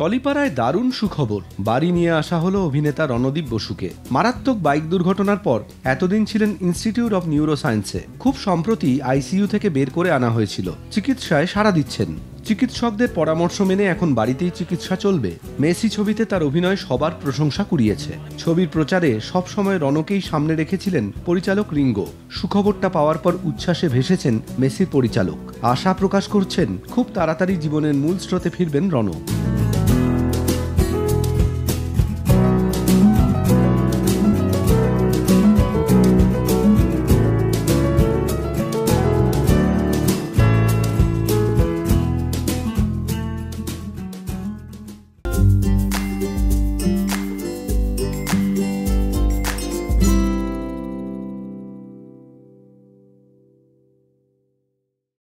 টলিপাড়ায় দারুণ সুখবর। বাড়ি নিয়ে আসা হলো অভিনেতা রণদীপ বসুকে। মারাত্মক বাইক দুর্ঘটনার পর এতদিন ছিলেন ইনস্টিটিউট অফ নিউরোসায়েন্সে খুব সম্প্রতি আইসিইউ থেকে বের করে আনা হয়েছিল। চিকিৎসায় সাড়া দিচ্ছেন। চিকিৎসকদের পরামর্শ মেনে এখন বাড়িতেই চিকিৎসা চলবে। মেসি ছবিতে তার অভিনয় সবার প্রশংসা কুড়িয়েছে। ছবির প্রচারে সবসময় রণকেই সামনে রেখেছিলেন পরিচালক রিঙ্গো। সুখবরটা পাওয়ার পর উচ্ছ্বাসে ভেসেছেন মেসির পরিচালক। আশা প্রকাশ করছেন, খুব তাড়াতাড়ি জীবনের মূল স্রোতে ফিরবেন রণ